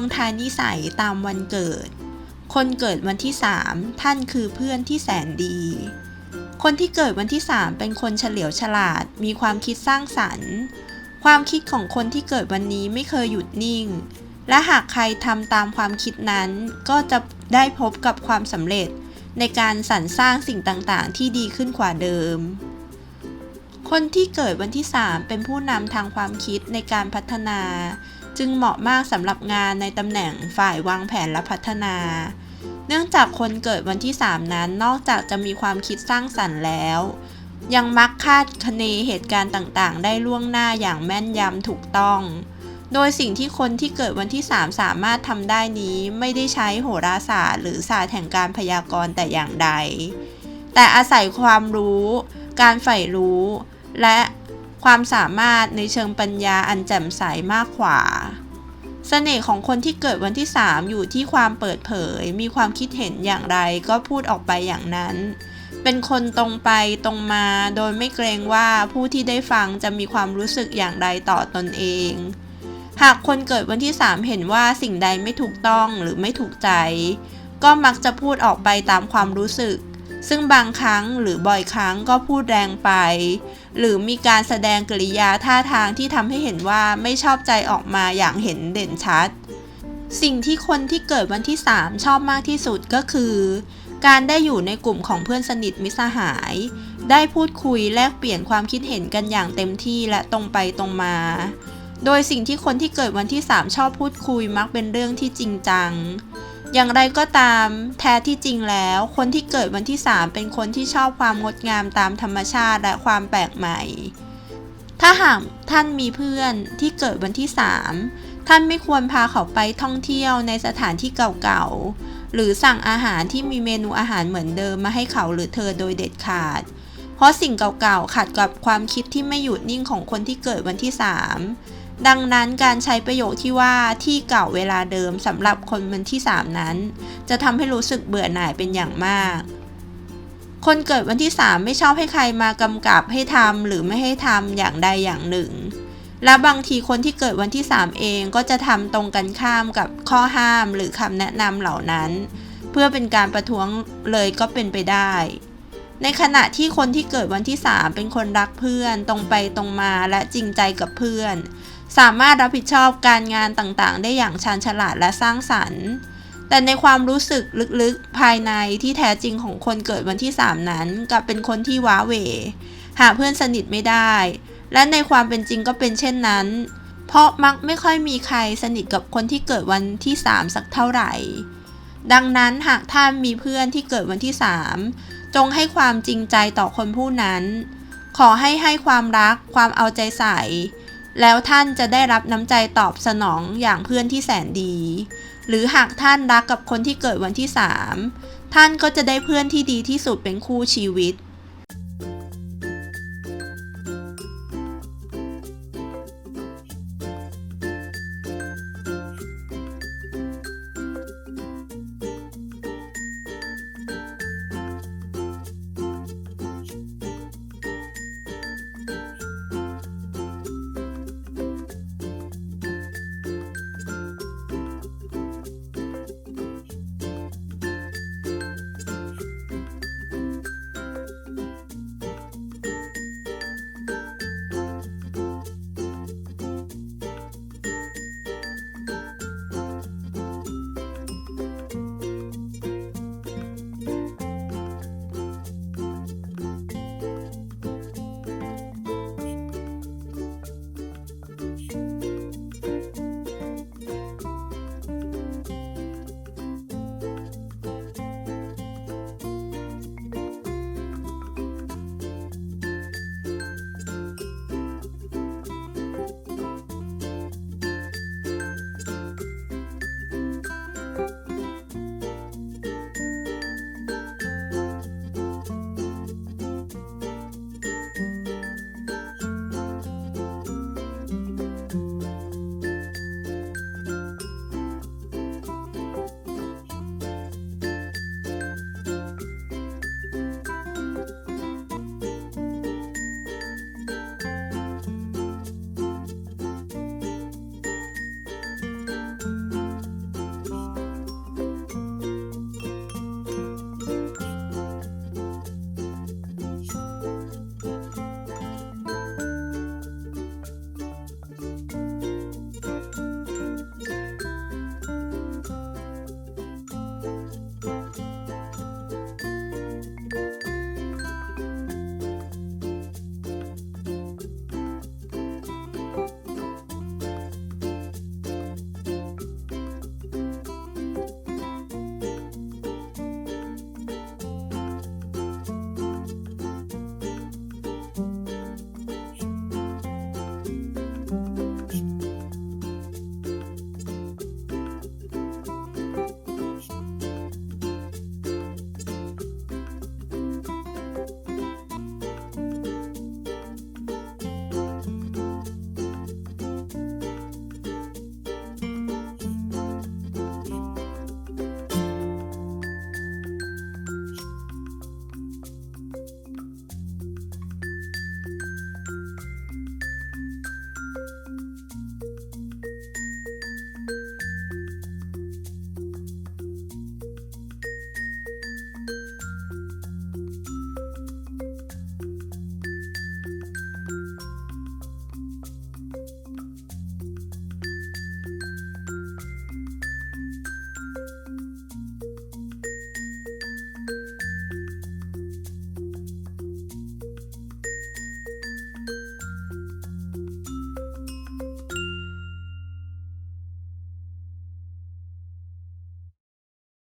งทายนิสัยตามวันเกิด คนเกิดวันที่ 3 ท่านคือเพื่อนที่แสนดี คนที่เกิดวันที่ 3 เป็นคนเฉลียวฉลาด มีความคิดสร้างสรรค์ ความคิดของคนที่เกิดวันนี้ไม่เคยหยุดนิ่ง และหากใครทำตามความคิดนั้น ก็จะได้พบกับความสำเร็จในการสรรสร้างสิ่งต่างๆ ที่ดีขึ้นกว่าเดิม คนที่เกิดวันที่ 3 เป็นผู้นำทางความคิดในการพัฒนา จึงเหมาะมากสำหรับงานในตำแหน่งฝ่ายวางแผนและพัฒนา เนื่องจากคนเกิดวันที่ 3 นั้นนอกจากจะมีความคิดสร้างสรรค์แล้ว ยังมักคาดคะเนเหตุการณ์ต่างๆ ได้ล่วงหน้าอย่างแม่นยำถูกต้อง โดยสิ่งที่คนที่เกิดวันที่ 3 สามารถทำได้นี้ไม่ได้ใช้โหราศาสตร์หรือศาสตร์แห่งการพยากรณ์แต่อย่างใด แต่อาศัยความรู้ การใฝ่รู้ และ ความสามารถในเชิงปัญญาอันแจ่มใสมากกว่าเสน่ห์ของคนที่เกิดวันที่ 3 อยู่ที่ความเปิดเผย มีความคิดเห็นอย่างไรก็พูดออกไปอย่างนั้น เป็นคนตรงไปตรงมาโดยไม่เกรงว่าผู้ที่ได้ฟังจะมีความรู้สึกอย่างไรต่อตนเอง หากคนเกิดวันที่ 3 เห็นว่าสิ่งใดไม่ถูกต้องหรือไม่ถูกใจ ก็มักจะพูดออกไปตามความรู้สึก ซึ่งบางครั้งหรือบ่อยครั้งก็พูดแรงไป หรือมีการแสดงกริยาท่าทางที่ทำให้เห็นว่าไม่ชอบใจออกมาอย่างเห็นเด่นชัด สิ่งที่คนที่เกิดวันที่ 3 ชอบมากที่สุดก็คือ การได้อยู่ในกลุ่มของเพื่อนสนิทมิสหาย ได้พูดคุยแลกเปลี่ยนความคิดเห็นกันอย่างเต็มที่และตรงไปตรงมา โดยสิ่งที่คนที่เกิดวันที่ 3 ชอบพูดคุยมักเป็นเรื่องที่จริงจัง อย่างไรก็ตามแท้ที่จริงแล้ว คนที่เกิดวันที่ 3 เป็นคนที่ชอบความงดงามตามธรรมชาติและความแปลกใหม่ ถ้าหากท่านมีเพื่อนที่เกิดวันที่ 3 ท่านไม่ควรพาเขาไปท่องเที่ยวในสถานที่เก่าๆ หรือสั่งอาหารที่มีเมนูอาหารเหมือนเดิมมาให้เขาหรือเธอโดยเด็ดขาด เพราะสิ่งเก่าๆขัดกับความคิดที่ไม่หยุดนิ่งของคนที่เกิดวันที่ 3 ดังนั้นการใช้ประโยคที่ว่าที่เก่าเวลาเดิมสำหรับคนวันที่ 3 นั้น จะทำให้รู้สึกเบื่อหน่ายเป็นอย่างมาก คนเกิดวันที่ 3 ไม่ชอบให้ใครมากำกับให้ทำหรือไม่ให้ทำอย่างใดอย่างหนึ่ง และบางทีคนที่เกิดวันที่ 3 เองก็จะทำตรงกันข้ามกับข้อห้ามหรือคำแนะนำเหล่านั้น เพื่อเป็นการประท้วงเลยก็เป็นไปได้ในขณะที่คนที่เกิดวันที่ 3 เป็นคนรักเพื่อน ตรงไปตรงมาและจริงใจกับเพื่อน สามารถรับผิดชอบการงานต่างๆ ได้อย่างชาญฉลาดและสร้างสรรค์ แต่ในความรู้สึกลึกๆ ภายในที่แท้จริงของคนเกิดวันที่ 3 นั้นกลับเป็นคนที่ว้าเหวหาเพื่อนสนิทไม่ได้ และในความเป็นจริงก็เป็นเช่นนั้น เพราะมักไม่ค่อยมีใครสนิทกับคนที่เกิดวันที่ 3 สักเท่าไหร่ ดังนั้นหากท่านมีเพื่อนที่เกิดวันที่ 3 จงให้ความจริงใจต่อคนผู้นั้น ขอให้ให้ความรัก ความเอาใจใส่ แล้วท่านจะได้รับน้ำใจตอบสนองอย่างเพื่อนที่แสนดี หรือหากท่านรักกับคนที่เกิดวันที่ 3 ท่านก็จะได้เพื่อนที่ดีที่สุดเป็นคู่ชีวิต